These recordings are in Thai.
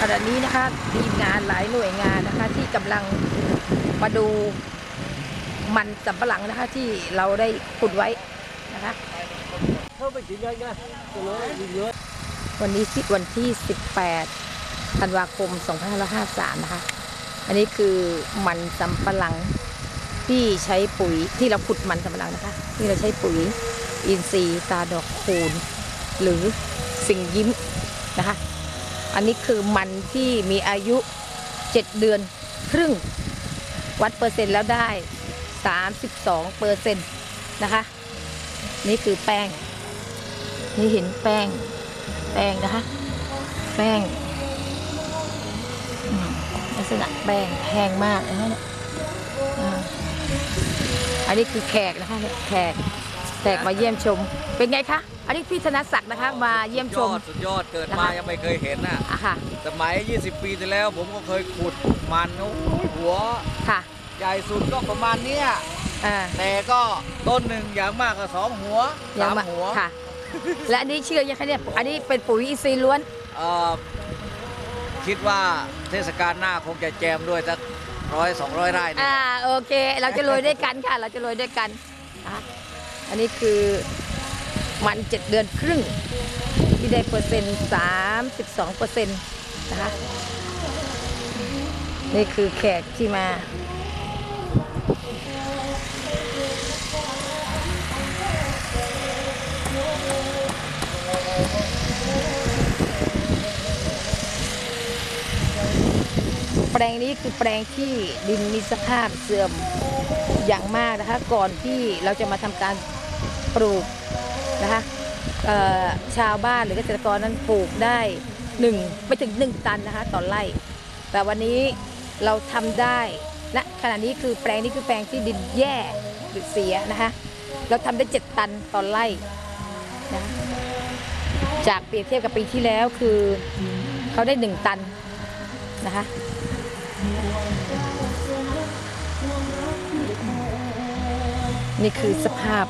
ขณะนี้นะคะทีมงานหลายหน่วยงานนะคะ ที่กำลังมาดูมันสำปะหลังนะคะที่เราได้ขุดไว้นะคะวันนี้ที่วันที่ 18 ธันวาคม 2553 นะคะ อันนี้คือมันสำปะหลังที่ใช้ปุ๋ยที่เราขุดมันสำปะหลังนะคะ ที่เราใช้ปุ๋ยอินทรีย์ตาดอกคูณหรือสิ่งยิ้มนะคะ อันนี้คือมันที่มีอายุ 7 เดือนครึ่ง วัดเปอร์เซ็นต์แล้วได้ 32เปอร์เซ็นต์นะคะ นี่คือแป้ง นี่เห็นแป้ง แป้งนะคะ แป้งลักษณะแป้งแห้งมากนะเนี่ยอันนี้คือแขกนะคะแขกแขกมาเยี่ยมชมเป็นไงคะ อันนี้พี่ธนศักดิ์นะคะมาเยี่ยมชยมอดสุดยอดเกิดนะมาคะยังไม่เคยเห็นน่ะอะค่ะ สมัย 20 ปีที่แล้วผมก็เคยขุดมันโอ้ยหัวค่ะ ใหญ่สุดก็ประมาณเนี้ยอ่าแต่ก็ต้นหนึ่งอย่างมากก็สองหัวยัสามมาหัวค่ะ และอันนี้เชื่อยังคะเนี่ยอันนี้เป็นปุ๋ยอินทรีย์ล้วนเอ่อคิดว่าเทศกาลหน้าคงจะแจมด้วยสักร้อยสองร้อยไร่นี่อ่าโอเค เราจะโรยด้วยกันค่ะ เราจะโรยด้วยกันนะคะอันนี้คือ มันเจ็ดเดือนครึ่ง ที่ได้เปอร์เซ็นต์สามสิบสองเปอร์เซ็นต์นะคะนี่คือแขกที่มา แปลงนี้คือแปลงที่ดินมีสภาพเสื่อมอย่างมากนะคะ ก่อนที่เราจะมาทำการปลูก นะคะชาวบ้านหรือเกษตรกรนั้นปลูกได้หนึ่งไปถึงหนึ่งตันนะคะต่อไร่ แต่วันนี้เราทำได้และขณะนี้คือแปลงนี้คือแปลงที่ดินแย่หรือเสียนะคะเราทำได้ 7 ตันต่อไร่นะจากเปรียบเทียบกับปีที่แล้วคือเขาได้ 1 ตันนะคะนี่คือสภาพ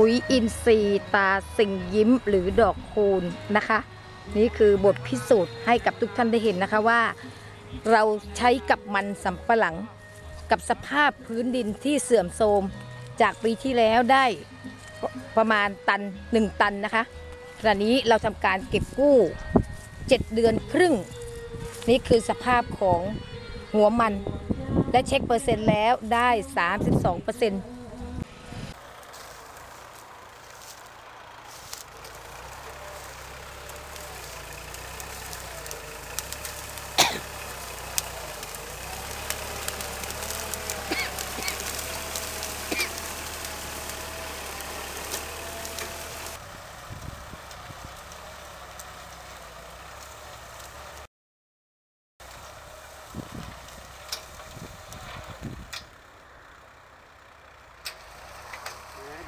ปุ๋ยอินทรีย์ตาสิ่งยิ้มหรือดอกคูณนะคะ นี่คือบทพิสูจน์ให้กับทุกท่านได้เห็นนะคะว่า เราใช้กับมันสำปะหลัง กับสภาพพื้นดินที่เสื่อมโทรมจากปีที่แล้วได้ประมาณตัน 1 ตันนะคะขณะนี้เราทำการเก็บกู้ 7 เดือนครึ่ง นี่คือสภาพของหัวมัน และเช็คเปอร์เซ็นต์แล้วได้ 32เปอร์เซ็นต์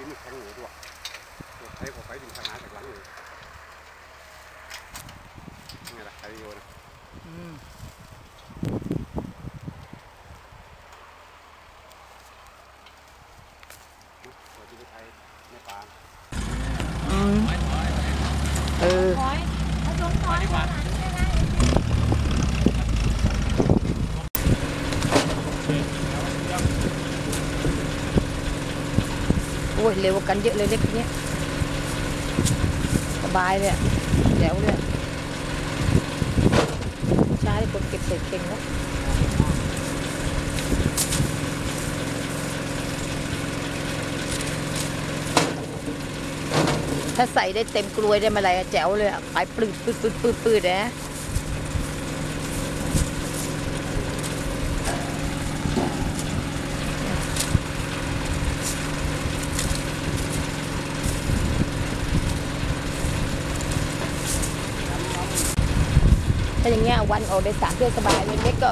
ดินแข็งเลยด้วยตัวไฟก็ไฟดินขนาดจากหลังเลย นี่แหละไอโยนะตัวที่ไทย ช้าคนเก็บเศษเข่งนะถ้าใส่ได้เต็มกลวยได้มาอะไรแจ๋วเลยอะขายปืดปืดปืดปืดปืดนะ อย่างเงี้ยวันออกได้สามเที่ยวสบายเล็กก็